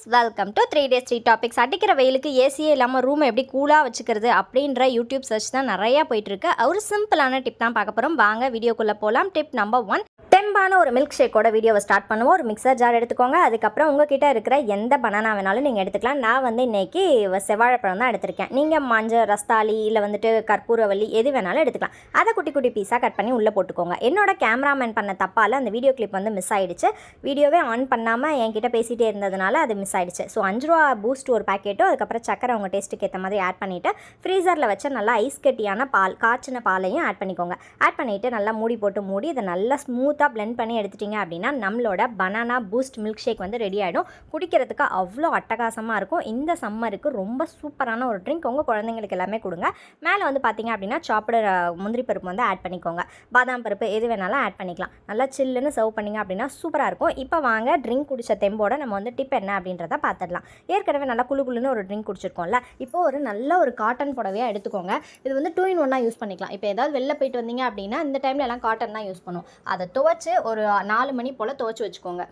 Friends welcome to three days three topics அடிக்கிற வெயிலுக்கு ஏசியே இல்லாமல் ரூமை எப்படி கூலாக வச்சுக்கிறது அப்படின்ற யூடியூப் சர்ச் தான் நிறையா போயிட்டுருக்கு ஒரு சிம்பிளான டிப் தான் பார்க்க போகிறோம் வாங்க வீடியோக்குள்ளே போகலாம் டிப் நம்பர் ஒன் தெம்பான ஒரு மில்க் ஷேக்கோட வீடியோவை ஸ்டார்ட் பண்ணுவோம். ஒரு மிக்சர் ஜார் எடுத்துக்கோங்க. அதுக்கப்புறம் உங்ககிட்ட இருக்கிற எந்த பனானா வேணாலும் நீங்கள் எடுத்துக்கலாம். நான் வந்து இன்றைக்கி செவ்வாழைப்பழம் தான் எடுத்திருக்கேன். நீங்கள் மஞ்சள் ரஸ்தாலி இல்லை வந்துட்டு கற்பூரவல்லி எது வேணாலும் எடுத்துக்கலாம். அதை குட்டி குட்டி பீஸாக கட் பண்ணி உள்ளே போட்டுக்கோங்க. என்னோட கேமராமேன் பண்ண தப்பால் அந்த வீடியோ கிளிப் வந்து மிஸ் ஆகிடுச்சு வீடியோவே ஆன் பண்ணாமல் என்கிட்ட பேசிகிட்டே இருந்ததுனால அது மிஸ் ஆகிடுச்சு ஸோ அஞ்சு ரூபா பூஸ்ட் ஒரு பாக்கெட்டும் அதுக்கப்புறம் சக்கரை உங்கள் டேஸ்ட்டுக்கு ஏற்ற மாதிரி ஆட் பண்ணிவிட்டு ஃப்ரீசரில் வச்சு நல்லா ஐஸ் கட்டியான பால் காய்ச்சின பாலையும் ஆட் பண்ணிக்கோங்க. ஆட் பண்ணிவிட்டு நல்லா மூடி போட்டு மூடி இதை நல்லா ஸ்மூத்தாக blend பண்ணி எடுத்துட்டிங்க அப்படின்னா நம்மளோட பனானா பூஸ்ட் மில்க் ஷேக் வந்து ரெடி ஆகிடும் குடிக்கிறதுக்கு அவ்வளோ அட்டகாசமாக இருக்கும். இந்த சம்மருக்கு ரொம்ப சூப்பரான ஒரு ட்ரிங்க் உங்கள் குழந்தைங்களுக்கு எல்லாமே கொடுங்க. மேலே வந்து பார்த்தீங்க அப்படின்னா சாப்பிட முந்திரி பருப்பு வந்து ஆட் பண்ணிக்கோங்க. பாதாம் பருப்பு எது வேணாலும் ஆட் பண்ணிக்கலாம். நல்லா சில்லுன்னு சர்வ் பண்ணிங்க அப்படின்னா சூப்பராக இருக்கும். இப்போ வாங்க ட்ரிங்க் குடித்த தெம்போட நம்ம வந்து டிப் என்ன அப்படின்றத பார்த்துடலாம் ஏற்கனவே நல்லா குளு குளுன்னு ஒரு ட்ரிங்க் குடிச்சிருக்கோம்ல இப்போ ஒரு நல்ல ஒரு காட்டன் புடவையாக எடுத்துக்கோங்க. இது வந்து டூ இன் ஒன்னாக யூஸ் பண்ணிக்கலாம். இப்போ ஏதாவது வெளில போயிட்டு வந்தீங்க அப்படின்னா இந்த டைம்ல எல்லாம் காட்டன் தான் யூஸ் பண்ணும். அதை துவைச்சு ஒரு நாலு மணி போல் துவைச்சி வச்சுக்கோங்க.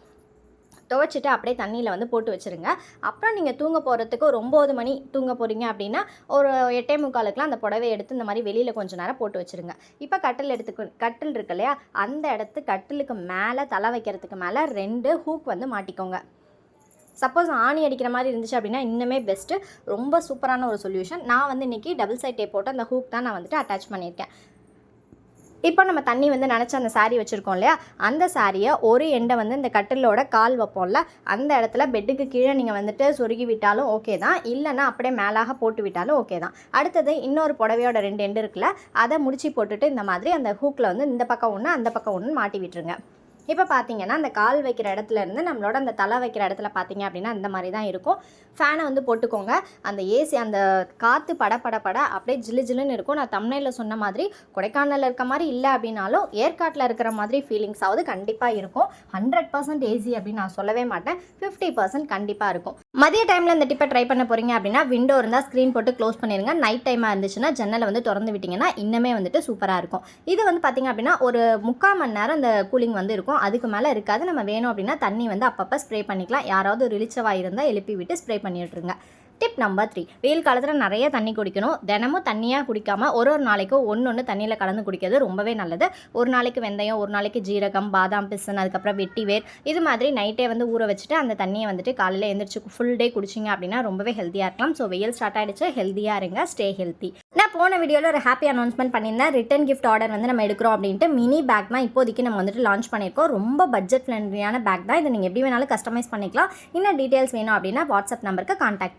துவைச்சிட்டு அப்படியே தண்ணியில் வந்து போட்டு வச்சுருங்க. அப்புறம் நீங்கள் தூங்க போகிறதுக்கு ஒரு ஒம்பது மணி தூங்க போகிறீங்க அப்படின்னா ஒரு எட்டே முக்காலுக்குலாம் அந்த புடவை எடுத்து இந்த மாதிரி வெளியில் கொஞ்சம் நேரம் போட்டு வச்சுருங்க. இப்போ கட்டில் எடுத்துக்கு கட்டில் இருக்கு இல்லையா? அந்த இடத்து கட்டிலுக்கு மேலே தலை வைக்கிறதுக்கு மேலே ரெண்டு ஹூக் வந்து மாட்டிக்கோங்க. சப்போஸ் ஆணி அடிக்கிற மாதிரி இருந்துச்சு அப்படின்னா இன்னுமே பெஸ்ட்டு ரொம்ப சூப்பரான ஒரு சொல்யூஷன் நான் வந்து இன்றைக்கி டபுள் சைட் டேப் போட்டு அந்த ஹூக் தான் நான் வந்துட்டு அட்டாச் பண்ணியிருக்கேன். இப்போ நம்ம தண்ணி வந்து நினச்ச அந்த சாரீ வச்சுருக்கோம் இல்லையா? அந்த சாரியை ஒரு எண்டை வந்து இந்த கட்டிலோட கால் வைப்போம்ல அந்த இடத்துல பெட்டுக்கு கீழே நீங்கள் வந்துட்டு சொருகி விட்டாலும் ஓகே தான். இல்லைன்னா அப்படியே மேலாக போட்டு விட்டாலும் ஓகே தான். அடுத்தது இன்னொரு புடவையோட ரெண்டு எண்டு இருக்குல்ல அதை முடிச்சு போட்டுட்டு இந்த மாதிரி அந்த ஹூக்கில் வந்து இந்த பக்கம் ஒன்று அந்த பக்கம் ஒன்று மாட்டி விட்டுருங்க. இப்போ பார்த்தீங்கன்னா அந்த கால் வைக்கிற இடத்துல இருந்து நம்மளோட அந்த தலை வைக்கிற இடத்துல பார்த்தீங்க அப்படின்னா அந்த மாதிரி தான் இருக்கும். ஃபேனை வந்து போட்டுக்கோங்க. அந்த ஏசி அந்த காற்று பட பட பட அப்படியே ஜிலு ஜிலுன்னு இருக்கும். நான் தமிழில் சொன்ன மாதிரி கொடைக்கானலில் இருக்க மாதிரி இல்லை அப்படின்னாலும் ஏற்காட்டில் இருக்கிற மாதிரி ஃபீலிங்ஸ் ஆகுது கண்டிப்பாக இருக்கும். ஹண்ட்ரட் பர்சன்ட் ஏசி அப்படின்னு நான் சொல்லவே மாட்டேன். ஃபிஃப்டி பர்சன்ட் கண்டிப்பாக இருக்கும். மதிய டைமில் இந்த டிப்பை ட்ரை பண்ண போகிறீங்க அப்படின்னா விண்டோ இருந்தால் ஸ்க்ரீன் போட்டு க்ளோஸ் பண்ணிடுங்க நைட் டைமாக இருந்துச்சுன்னா ஜன்னலை வந்து திறந்து விட்டிங்கன்னா இன்னுமே வந்துட்டு சூப்பராக இருக்கும். இது வந்து பார்த்திங்க அப்படின்னா ஒரு முக்கால் மணி நேரம் அந்த கூலிங் வந்து இருக்கும். அதுக்கு மேலே இருக்காது. நம்ம வேணும் அப்படின்னா தண்ணி வந்து அப்பப்போ ஸ்ப்ரே பண்ணிக்கலாம். யாராவது ரிலிச்சவாக இருந்தால் எழுப்பி விட்டு ஸ்ப்ரே பண்ணிட்டுருங்க. டிப் நம்பர் த்ரீ வெயில் காலத்தில் நிறைய தண்ணி குடிக்கணும். தினமும் தண்ணியாக குடிக்காமல் ஒரு ஒரு நாளைக்கும் ஒன்று ஒன்று தண்ணியில் கலந்து குடிக்கிறது ரொம்பவே நல்லது. ஒரு நாளைக்கு வெந்தயம் ஒரு நாளைக்கு ஜீரகம் பாதாம் பிசன் அதுக்கப்புறம் வெட்டி வேர் இது மாதிரி நைட்டே வந்து ஊற வச்சுட்டு அந்த தண்ணியை வந்துட்டு காலையில் எழுந்திரிச்சு ஃபுல் டே குடிச்சிங்க அப்படின்னா ரொம்பவே ஹெல்த்தியாக இருக்கலாம். ஸோ வெயில் ஸ்டார்ட் ஆகிடுச்சு ஹெல்த்தியாக இருங்க. ஸ்டே ஹெல்த்தி நான் போன வீடியோவில் ஒரு ஹாப்பி அனௌன்ஸ்மெண்ட் பண்ணியிருந்தேன். ரிட்டன் கிஃப்ட் ஆர்டர் வந்து நம்ம எடுக்கிறோம் அப்படின்ட்டு. மினி பேக் தான் இப்போதைக்கு நம்ம வந்துட்டு லான்ச் பண்ணியிருக்கோம். ரொம்ப பட்ஜெட் ஃப்ரெண்ட்லியான பேக் தான். இதை நீங்கள் எப்படி வேணாலும் கஸ்டமைஸ் பண்ணிக்கலாம். இன்னும் டீட்டெயில்ஸ் வேணும் அப்படின்னா வாட்ஸ்அப் நம்பருக்கு கான்டாக்ட்